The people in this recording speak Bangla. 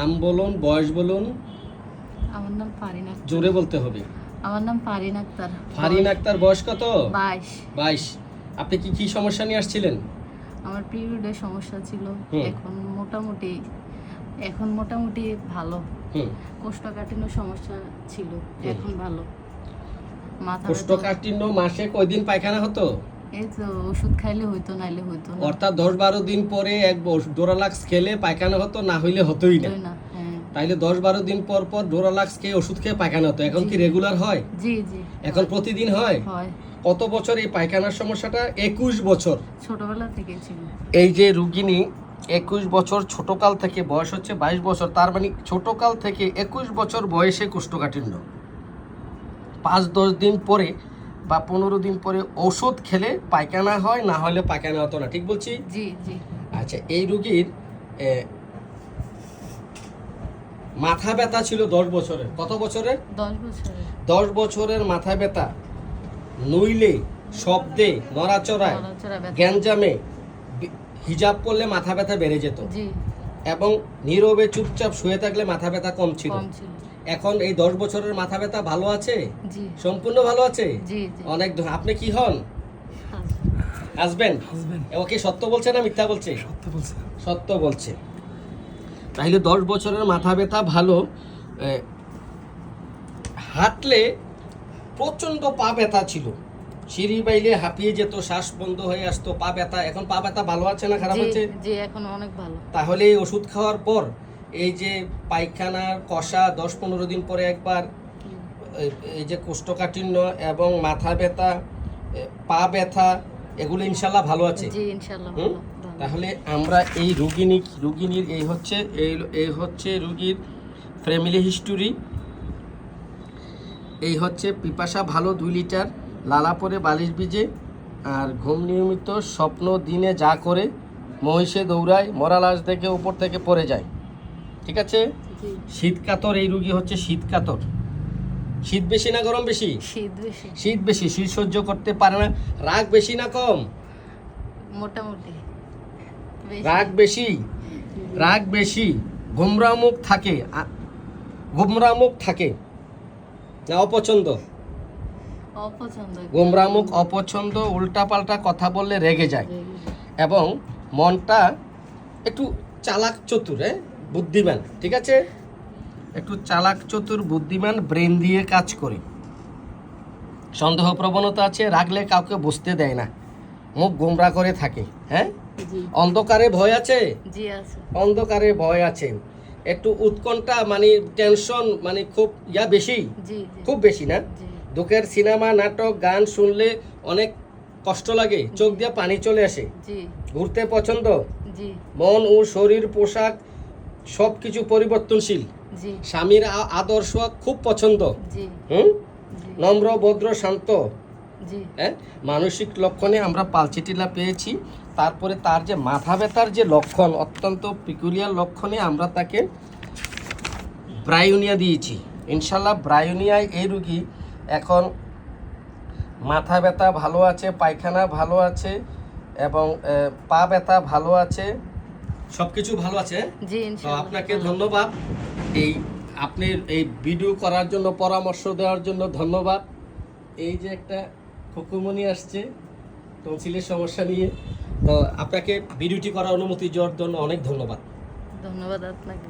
নাম বলুন বয়স বলুন। আমার নাম ফারিন আক্তার। জোরে বলতে হবে। আমার নাম ফারিন আক্তার। ফারিন আক্তার বয়স কত? বাইশ। বাইশ। আপনি কি কি সমস্যা নিয়ে আসছিলেন? আমার পিরিয়ডের সমস্যা ছিল। এখন মোটামুটি এখন মোটামুটি ভালো। হুম। কোষ্ঠকাঠিন্য সমস্যা ছিল। এখন ভালো। মাথা ব্যথা- কোষ্ঠকাঠিন্য মাসে কয়দিন পায়খানা হতো? এই তো ওষুধ খাইলে হইতো নাইলে হইতো না। অর্থাৎ দশ বারো দিন পরে এক ডোরালাক্স খেলে পায়খানা হতো না হইলে হতোই না। হ্যাঁ। তাইলে দশ বারো দিন পর পর ডোরালাক্স খেয়ে ওষুধ খেয়ে পায়খানা হতো। এখন কি রেগুলার হয়? জি জি। এখন প্রতিদিন হয়। কত বছর এই পায়খানার সমস্যাটা? একুশ বছর। ছোটবেলা থেকে ছিল। এই যে রুগিনী একুশ বছর ছোটকাল থেকে বয়স হচ্ছে বাইশ বছর তার মানে ছোটকাল থেকে একুশ বছর বয়সে কোষ্ঠকাঠিন্য। পাঁচ দশ দিন পরে বা পনেরো দিন পরে ওষুধ খেলে পায়খানা হয় না হলে পায়খানা হতো না ঠিক বলছি? জি জি। আচ্ছা এই রুগীর মাথা ব্যথা ছিল দশ বছরের কত বছরের? দশ বছরের। দশ বছরের মাথা ব্যথা নইলে শব্দে নড়াচড়ায় নড়াচড়া গ্যাঞ্জামে হিজাব পরলে মাথা ব্যথা বেড়ে যেত। এবং নীরবে চুপচাপ শুয়ে থাকলে মাথা ব্যথা কম ছিল। এখন এই দশ বছরের মাথা ব্যথা ভালো আছে? সম্পূর্ণ ভালো আছে? অনেক আপনি কি হন? হাজবেন্ড? ওকে সত্য বলছে না মিথ্যা বলছে? সত্য বলছে। সত্য বলছে। তাহলে দশ বছরের মাথা ব্যথা ভালো হাঁটলে প্রচণ্ড পা ব্যথা ছিল। সিঁড়ি বাইলে হাঁপিয়ে যেত শ্বাস বন্ধ হয়ে আসতো পা ব্যথা। এখন পা ব্যথা ভালো আছে না খারাপ আছে? জি এখন অনেক ভালো। তাহলে ওষুধ খাওয়ার পর এই যে পায়খানার কষা দশ পনেরো দিন পরে একবার এই- যে কোষ্ঠকাঠিন্য এবং মাথা ব্যথা পা ব্যথা এগুলো ইনশাল্লাহ ভালো আছে। তাহলে আমরা এই রুগিনী রুগিনীর এই হচ্ছে এই এই হচ্ছে রুগীর ফ্যামিলি হিস্টোরি। এই হচ্ছে পিপাসা ভালো দুই লিটার লালা পরে বালিশ ভিজে আর ঘুম নিয়মিত স্বপ্ন দিনে যা করে মহিষে দৌড়ায় মরা লাশ থেকে উপর থেকে পড়ে যায়। ঠিক আছে? শীত কাতর এই রুগী হচ্ছে শীত কাতর। শীত বেশি না গরম বেশি? শীত বেশি। শীত বেশি শীত সহ্য করতে পারে না। রাগ বেশি না কম? মোটামুটি। রাগ বেশি? রাগ বেশি। গোমরা মুখ থাকে। আ- গোমরা মুখ থাকে। না অপছন্দ? অপছন্দ। গোমরা মুখ অপছন্দ উল্টাপাল্টা কথা বললে রেগে যায়। এবং মনটা একটু চালাক চতুর হ্যাঁ? বুদ্ধিমান ঠিক আছে? একটু চালাক চতুর বুদ্ধিমান ব্রেন দিয়ে কাজ করি। সন্দেহ প্রবণতা আছে রাগলে কাউকে বুঝতে দেয় না। মুখ গোমরা করে থাকে হ্যাঁ? অন্ধকারে ভয় আছে? অন্ধকারে ভয় আছে। একটু উৎকণ্ঠা মানে টেনশন মানে খুব ইয়া বেশি? খুব বেশি না? দুঃখের সিনেমা নাটক গান শুনলে অনেক কষ্ট লাগে চোখ দিয়ে পানি চলে আসে। ঘুরতে পছন্দ? মন ও শরীর পোশাক সব কিছু পরিবর্তনশীল স্বামীর আদর্শ খুব পছন্দ। হুম? নম্র ভদ্র শান্ত। হ্যাঁ? মানসিক লক্ষণে আমরা পালচিটিলা পেয়েছি। তারপরে তার যে মাথা ব্যথার যে লক্ষণ অত্যন্ত পিকুলিয়ার লক্ষণে আমরা তাকে ব্রায়োনিয়া দিয়েছি। ইনশাল্লাহ ব্রায়োনিয়ায় এই রুগী এখন মাথা ব্যথা ভালো আছে পায়খানা ভালো আছে এবং পা ব্যথা ভালো আছে। সব কিছু ভালো আছে? তো আপনাকে ধন্যবাদ। এই আপনি এই ভিডিও করার জন্য পরামর্শ দেওয়ার জন্য ধন্যবাদ। এই যে একটা খুকুমনি আসছে টনসিলের সমস্যা নিয়ে। তো আপনাকে ভিডিওটি করার অনুমতি দেওয়ার জন্য অনেক ধন্যবাদ। ধন্যবাদ আপনাকে।